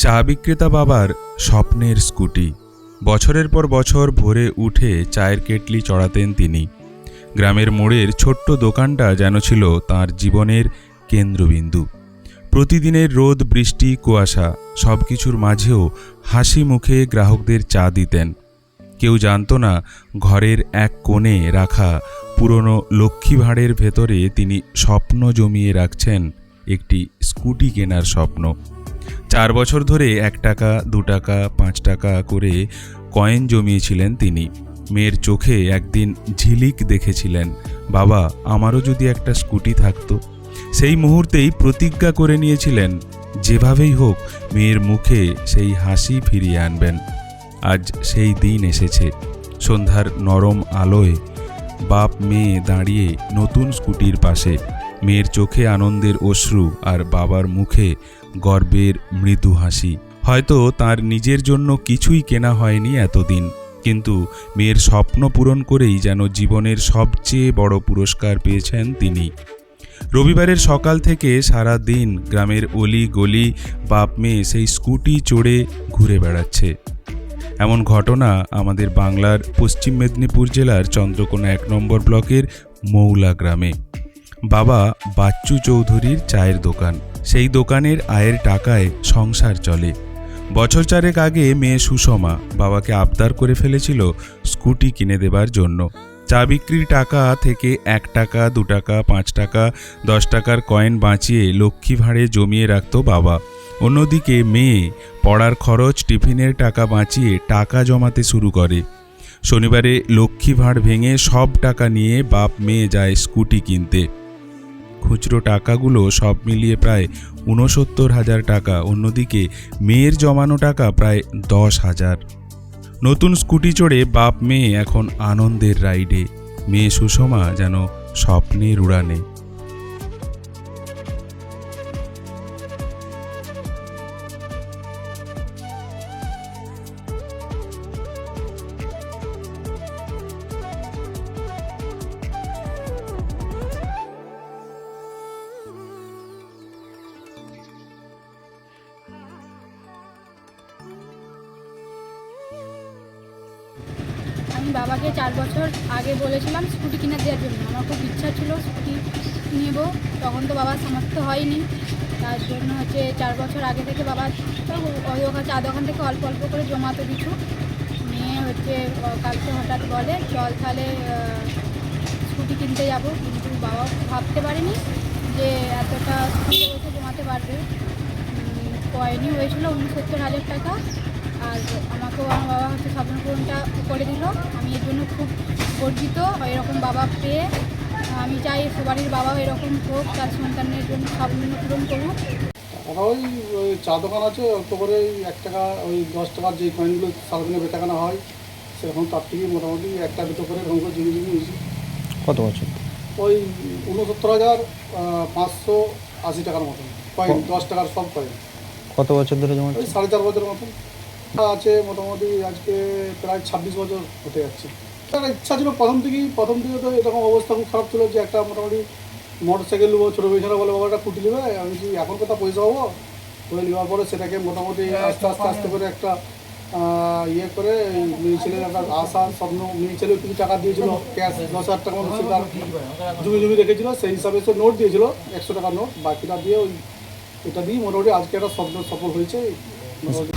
চা বিক্রেতা বাবার স্বপ্নের স্কুটি। বছরের পর বছর ভোরে উঠে চায়ের কেটলি চড়াতেন তিনি। গ্রামের মোড়ের ছোট্ট দোকানটা যেন ছিল তার জীবনের কেন্দ্রবিন্দু। প্রতিদিনের রোদ, বৃষ্টি, কুয়াশা সব কিছুর মাঝেও হাসি মুখে গ্রাহকদের চা দিতেন। কেউ জানতো না ঘরের এক কোণে রাখা পুরনো লক্ষ্মী ভাঁড়ের ভেতরে তিনি স্বপ্ন জমিয়ে রাখছেন একটি স্কুটি কেনার স্বপ্ন। চার বছর ধরে এক টাকা, দু টাকা, পাঁচ টাকা করে কয়েন জমিয়েছিলেন তিনি। মেয়ের চোখে একদিন ঝিলিক দেখেছিলেন। বাবা, আমারও যদি একটা স্কুটি থাকতো। সেই মুহূর্তেই প্রতিজ্ঞা করে নিয়েছিলেন, যেভাবেই হোক, মেয়ের মুখে সেই হাসি ফিরিয়ে আনবেন। আজ সেই দিন এসেছে। সন্ধ্যার নরম আলোয় বাপ মেয়ে দাঁড়িয়ে নতুন স্কুটির পাশে। মেয়ের চোখে আনন্দের অশ্রু আর বাবার মুখে গর্বের মৃদু হাসি। হয়তো তার নিজের জন্য কিছুই কেনা হয়নি এতদিন। কিন্তু মেয়ের স্বপ্ন পূরণ করেই যেন জীবনের সবচেয়ে বড় পুরস্কার পেয়েছেন তিনি। রবিবারের সকাল থেকে সারা দিন গ্রামের অলি গলি বাপ মেয়ে সেই স্কুটি চড়ে ঘুরে বেড়াচ্ছে। এমন ঘটনা আমাদের বাংলার পশ্চিম মেদিনীপুর জেলার চন্দ্রকোনা এক নম্বর ব্লকের মৌলা গ্রামে। বাবা বাচ্চু চৌধুরীর চায়ের দোকান। সেই দোকানের আয়ের টাকায় সংসার চলে। বছর চারেক আগে মেয়ে সুষমা বাবাকে আবদার করে ফেলেছিল স্কুটি কিনে দেবার জন্য। চা বিক্রির টাকা থেকে এক টাকা, দু টাকা, পাঁচ টাকা, দশ টাকার কয়েন বাঁচিয়ে লক্ষ্মী ভাঁড়ে জমিয়ে রাখত বাবা। অন্যদিকে মেয়ে পড়ার খরচ, টিফিনের টাকা বাঁচিয়ে টাকা জমাতে শুরু করে। শনিবারে লক্ষ্মী ভাঁড় ভেঙে সব টাকা নিয়ে বাপ মেয়ে যায় স্কুটি কিনতে। খুচরো টাকাগুলো সব মিলিয়ে প্রায় ঊনসত্তর হাজার টাকা, অন্যদিকে মেয়ের জমানো টাকা প্রায় দশ হাজার। নতুন স্কুটি চড়ে বাপ মেয়ে এখন আনন্দের রাইডে। মেয়ে সুষমা যেন স্বপ্নের উড়ানে। আমি বাবাকে চার বছর আগে বলেছিলাম স্কুটি কিনে দেওয়ার জন্য। আমার খুব ইচ্ছা ছিল স্কুটি নেব তখন তো বাবার সামর্থ্য হয়নি। তার জন্য হচ্ছে চার বছর আগে থেকে বাবা ওই ওখানে চা দোকান থেকে অল্প অল্প করে জমাতো কিছু। নিয়ে হচ্ছে কালকে হঠাৎ বলে চল তাহলে স্কুটি কিনতে যাব। কিন্তু বাবা ভাবতে পারেনি যে এতটা স্কুটি বসে জমাতে পারবে। উম, কয়েনই হয়েছিল উনসত্তর হাজার টাকা। আর আমাকেও আমার বাবা হচ্ছে স্বপ্ন পূরণটা করে দিল। আমি এর জন্য খুব গর্বিত এরকম বাবা পেয়ে। আমি চাই সবারই বাবা এরকম হোক তার সন্তানের জন্য স্বপ্ন পূরণ করুক। ওই ওই চা দোকান আছে অল্প করে ওই এক টাকা ওই দশ টাকার যে কয়েনগুলো সারাদিনে বেচাকেনা হয় সেরকম তার থেকে মোটামুটি একটা দুটো করে এরকম করে জিনিস নিয়েছি কত বছর? ওই উনসত্তর হাজার পাঁচশো আশি টাকার মতন। কয়েন দশ টাকার সব কয়েন কত বছর ধরে জমা ওই সাড়ে চার বছরের মতন। আছে মোটামুটি আজকে প্রায় ছাব্বিশ বছর হতে যাচ্ছে। একটা ইচ্ছা ছিল প্রথম থেকেই প্রথম থেকে তো এরকম অবস্থা খুব খারাপ ছিল যে একটা মোটামুটি মোটর সাইকেল নেব ছোটো পয়সা বলে বাবা একটা কুটি নেবে আমি বলছি এখন কোথা পয়সা হব করে নেওয়ার পরে সেটাকে মোটামুটি আস্তে আস্তে আস্তে করে একটা ইয়ে করে মেয়ে ছেলের একটা আশা স্বপ্ন মেয়ে ছেলে কিছু টাকা দিয়েছিল ক্যাশ দশ হাজার টাকা মতো সেটা জমি জমি রেখেছিল সেই হিসাবে সে নোট দিয়েছিল একশো টাকার নোট বাকিটা দিয়ে ওই এটা দিয়ে মোটামুটি আজকে একটা স্বপ্ন সফল হয়েছে। মোটামুটি